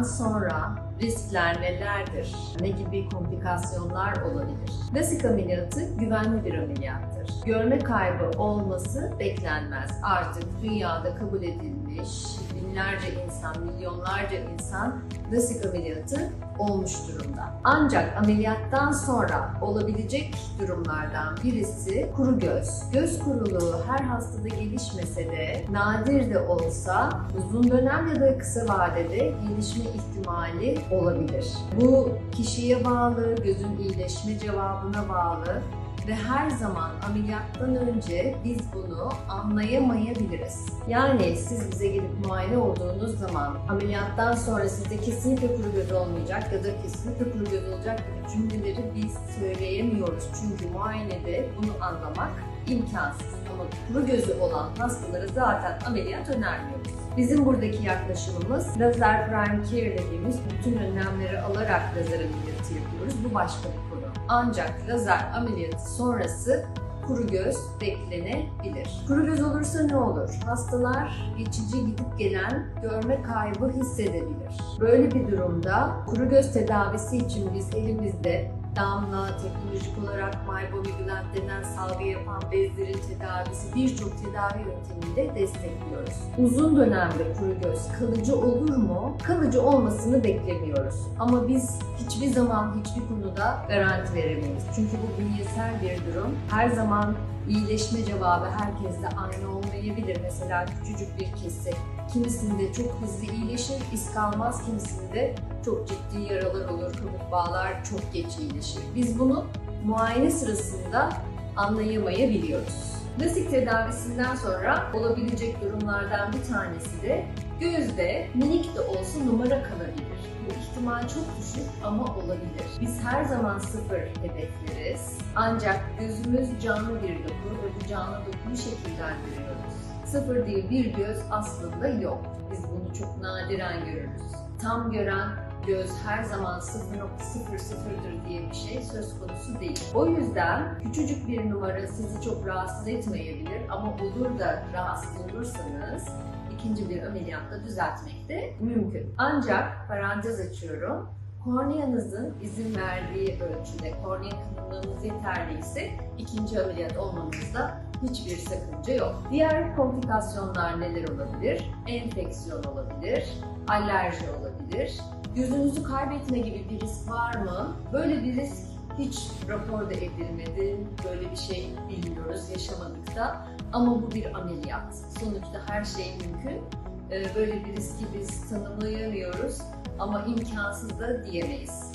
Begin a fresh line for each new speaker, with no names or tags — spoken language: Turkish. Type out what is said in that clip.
ameliyattan sonra riskler nelerdir? Ne gibi komplikasyonlar olabilir? Lasik ameliyatı güvenli bir ameliyattır. Görme kaybı olması beklenmez. Artık dünyada kabul edilmiş binlerce insan, milyonlarca insan lasik ameliyatı olmuş durumda. Ancak ameliyattan sonra olabilecek durumlardan birisi kuru göz. Göz kuruluğu her hastada gelişmese de nadir de olsa uzun dönem ya da kısa vadede gelişme ihtimali olabilir. Bu kişiye bağlı, gözün iyileşme cevabına bağlı ve her zaman ameliyattan önce biz bunu anlayamayabiliriz. Yani siz bize gelip muayene olduğunuz zaman ameliyattan sonra sizde kesinlikle kuru göz olmayacak ya da kesinlikle kuru göz olacak gibi cümleleri biz söyleyemiyoruz. Çünkü muayenede bunu anlamak imkansız. Ama kuru gözü olan hastalara zaten ameliyat önermiyoruz. Bizim buradaki yaklaşımımız lazer prime care dediğimiz bütün önlemleri alarak lazer ameliyatı yapıyoruz. Bu başka bir konu. Ancak lazer ameliyatı sonrası kuru göz beklenebilir. Kuru göz olursa ne olur? Hastalar geçici gidip gelen görme kaybı hissedebilir. Böyle bir durumda kuru göz tedavisi için biz elimizde damla, teknolojik olarak mybomiglant denen salgı yapan bezlerin tedavisi birçok tedavi yöntemiyle destekliyoruz. Uzun dönemde kuru göz kalıcı olur mu? Kalıcı olmasını beklemiyoruz. Ama biz hiçbir zaman hiçbir konuda garanti veremeyiz. Çünkü bu bünyesel bir durum. Her zaman iyileşme cevabı herkeste aynı olmayabilir. Mesela küçücük bir kesi kimisinde çok hızlı iyileşir, iz kalmaz, kimisinde çok ciddi yaralar olur, kabuk bağlar çok geç iyileşir. Biz bunu muayene sırasında anlayamayabiliyoruz. Lasik tedavisinden sonra olabilecek durumlardan bir tanesi de gözde minik de olsa numara kalabilir. Bu ihtimal çok düşük ama olabilir. Biz her zaman sıfır hedefleriz. Ancak gözümüz canlı bir doku ve bu canlı dokuyu şekillendiriyoruz. Sıfır değil bir göz aslında yok. Biz bunu çok nadiren görürüz. Tam gören göz her zaman 0.00'dır diye bir şey söz konusu değil. O yüzden küçücük bir numara sizi çok rahatsız etmeyebilir ama olur da rahatsız olursanız ikinci bir ameliyatla düzeltmek de mümkün. Ancak parantez açıyorum. Korneanızın izin verdiği ölçüde kornea kalınlığınız yeterliyse ikinci ameliyat olmanızda hiçbir sakınca yok. Diğer komplikasyonlar neler olabilir? Enfeksiyon olabilir, alerji olabilir, gözünüzü kaybetme gibi bir risk var mı? Böyle bir risk hiç raporda edilmedi, böyle bir şey bilmiyoruz, yaşamadık da. Ama bu bir ameliyat. Sonuçta her şey mümkün. Ee, Böyle bir riski biz tanımlayamıyoruz ama imkansız da diyemeyiz.